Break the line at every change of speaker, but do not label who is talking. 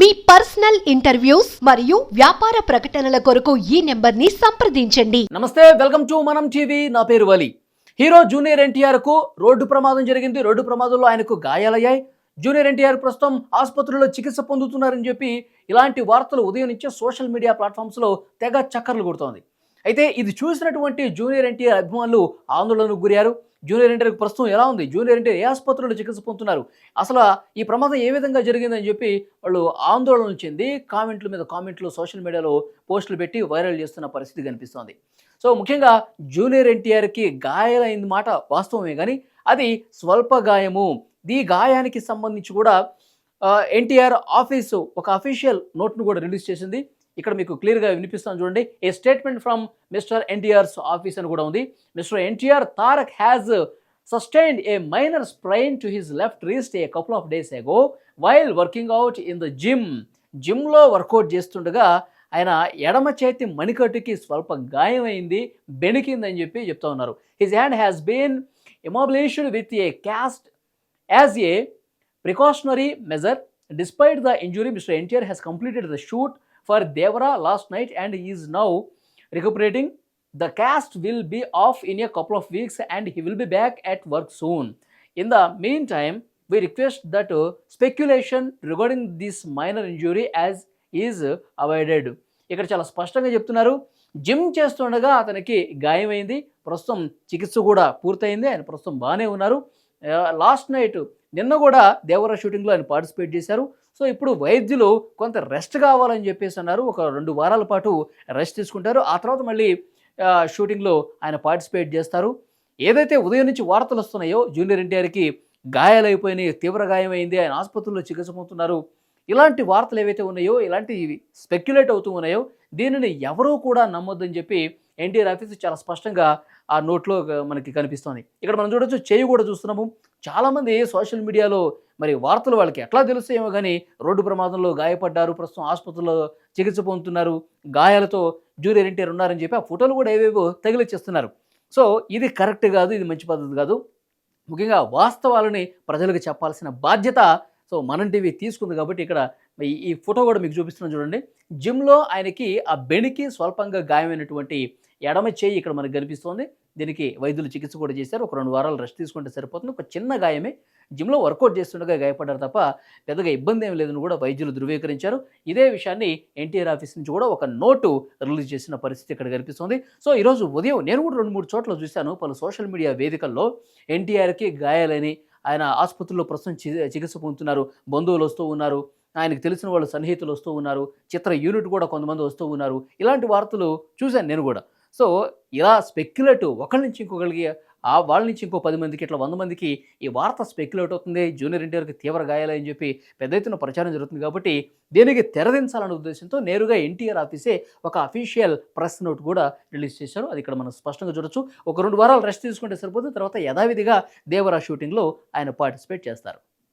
మీ personal interviews మరియు వ్యాపార ప్రకటనల కొరకు ఈ నెంబర్ని సంప్రదించండి.
నమస్తే వెల్కమ్ టు మనం టీవీ. నా పేరు వలి. హీరో జూనియర్ ఎన్టీఆర్కు రోడ్డు ప్రమాదం జరిగింది. రోడ్డు ప్రమాదంలో ఆయనకు గాయాలయ్యాయి. జూనియర్ ఎన్టీఆర్ ప్రస్తుతం ఆసుపత్రిలో చికిత్స పొందుతున్నారని చెప్పి ఇలాంటి వార్తలు ఉదయం నుంచే సోషల్ మీడియా ప్లాట్ఫామ్స్లో తెగ చక్కర్లు కొడుతోంది. అయితే ఇది చూసినటువంటి జూనియర్ ఎన్టీఆర్ అభిమానులు ఆందోళనకు గురయ్యారు. జూనియర్ ఎన్టీఆర్ ప్రస్తుతం ఎలా ఉంది? జూనియర్ ఎన్టీఆర్ ఏ ఆసుపత్రిలో చికిత్స పొందుతున్నారు? అసలు ఈ ప్రమాదం ఏ విధంగా జరిగిందని చెప్పి వాళ్ళు ఆందోళన చెంది కామెంట్ల మీద కామెంట్లు సోషల్ మీడియాలో పోస్టులు పెట్టి వైరల్ చేస్తున్న పరిస్థితి కనిపిస్తోంది. సో ముఖ్యంగా జూనియర్ ఎన్టీఆర్కి గాయాలైంది మాట వాస్తవమే కానీ అది స్వల్ప గాయము. ఈ గాయానికి సంబంధించి కూడా ఎన్టీఆర్ ఆఫీసు ఒక అఫీషియల్ నోట్ను కూడా రిలీజ్ చేసింది. ఇక్కడ మీకు క్లియర్గా వినిపిస్తాను చూడండి. A statement from mister NTR's office అని కూడా ఉంది. Mister NTR Tarak has sustained a minor sprain to his left wrist a couple of days ago while working out in the gym జిమ్లో వర్కౌట్ చేస్తుండగా ఆయన ఎడమ చేతి మణికట్టుకి స్వల్ప గాయమైంది బెణికిందని చెప్పి చెప్తా ఉన్నారు. His hand has been immobilisation with a cast as a precautionary measure despite the injury mister NTR has completed the shoot for Devara last night and is now recuperating the cast will be off in a couple of weeks and he will be back at work soon in the meantime we request that speculation regarding this minor injury as is avoided ఇక్కడ చాలా స్పష్టంగా చెప్తున్నారు. Gym చేస్తుండగా అతనికి గాయమైంది. ప్రస్తుతం చికిత్స కూడా పూర్తయింది. ఆయన ప్రస్తుతం బాగానే ఉన్నారు. లాస్ట్ నైట్ నిన్న కూడా దేవరా షూటింగ్లో ఆయన పార్టిసిపేట్ చేశారు. సో ఇప్పుడు వైద్యులు కొంత రెస్ట్ కావాలని చెప్పేసి అన్నారు. ఒక రెండు వారాల పాటు రెస్ట్ తీసుకుంటారు. ఆ తర్వాత మళ్ళీ షూటింగ్లో ఆయన పార్టిసిపేట్ చేస్తారు. ఏదైతే ఉదయం నుంచి వార్తలు వస్తున్నాయో జూనియర్ ఎన్టీఆర్కి గాయాలైపోయినాయి తీవ్ర గాయమైంది ఆయన ఆసుపత్రిలో చికిత్స పొందుతున్నారు. ఇలాంటి వార్తలు ఏవైతే ఉన్నాయో ఇలాంటి స్పెక్యులేట్ అవుతూ ఉన్నాయో దీనిని ఎవరూ కూడా నమ్మొద్దని చెప్పి ఎన్టీఆర్ ఆఫీస్ చాలా స్పష్టంగా ఆ నోట్లో మనకి కనిపిస్తోంది. ఇక్కడ మనం చూడొచ్చు చేయి కూడా చూస్తున్నాము. చాలామంది సోషల్ మీడియాలో మరి వార్తలు వాళ్ళకి ఎట్లా తెలుస్తాయేమో కానీ రోడ్డు ప్రమాదంలో గాయపడ్డారు ప్రస్తుతం ఆసుపత్రిలో చికిత్స పొందుతున్నారు గాయాలతో జూనియర్ ఎన్టీఆర్ ఉన్నారని చెప్పి ఆ ఫోటోలు కూడా ఏవేవో తగిలిచ్చేస్తున్నారు. సో ఇది కరెక్ట్ కాదు ఇది మంచి పద్ధతి కాదు. ముఖ్యంగా వాస్తవాలని ప్రజలకు చెప్పాల్సిన బాధ్యత సో మనం టీవీ తీసుకుంది కాబట్టి ఇక్కడ ఈ- ఫోటో కూడా మీకు చూపిస్తున్నాను చూడండి. జిమ్లో ఆయనకి ఆ బెణికి స్వల్పంగా గాయమైనటువంటి ఎడమ చేయి ఇక్కడ మనకు కనిపిస్తోంది. దీనికి వైద్యులు చికిత్స కూడా చేశారు. ఒక రెండు వారాలు రెస్ట్ తీసుకుంటే సరిపోతుంది. ఒక చిన్న గాయమే. జిమ్లో వర్కౌట్ చేస్తుండగా గాయపడ్డారు తప్ప పెద్దగా ఇబ్బంది ఏం లేదని కూడా వైద్యులు ధృవీకరించారు. ఇదే విషయాన్ని ఎన్టీఆర్ ఆఫీస్ నుంచి కూడా ఒక నోటు రిలీజ్ చేసిన పరిస్థితి ఇక్కడ కనిపిస్తుంది. సో ఈరోజు ఉదయం నేను కూడా రెండు మూడు చోట్ల చూశాను. పలు సోషల్ మీడియా వేదికల్లో ఎన్టీఆర్కి గాయాలని ఆయన ఆసుపత్రిలో ప్రస్తుతం చి- చికిత్స పొందుతున్నారు బంధువులు వస్తూ ఉన్నారు ఆయనకు తెలిసిన వాళ్ళు సన్నిహితులు వస్తూ ఉన్నారు చిత్ర యూనిట్ కూడా కొంతమంది వస్తూ ఉన్నారు. ఇలాంటి వార్తలు చూశాను నేను కూడా. సో ఇలా స్పెక్యులేటివ్ ఒకరి నుంచి ఇంకొకరికి ఆ వాళ్ళ నుంచి ఇంకో పది మందికి ఇట్లా వంద మందికి ఈ వార్త స్పెక్యులేట్ అవుతుంది. జూనియర్ ఎన్టీఆర్కి తీవ్ర గాయాలని చెప్పి పెద్ద ఎత్తున ప్రచారం జరుగుతుంది కాబట్టి దీనికి తెరదించాలనే ఉద్దేశంతో నేరుగా ఎన్టీఆర్ ఆఫీసే ఒక అఫీషియల్ ప్రెస్ నోట్ కూడా రిలీజ్ చేశారు. అది ఇక్కడ మనం స్పష్టంగా చూడొచ్చు. ఒక రెండు వారాలు రెస్ట్ తీసుకుంటే సరిపోతుంది. తర్వాత యథావిధిగా దేవరా షూటింగ్లో ఆయన పార్టిసిపేట్ చేస్తారు.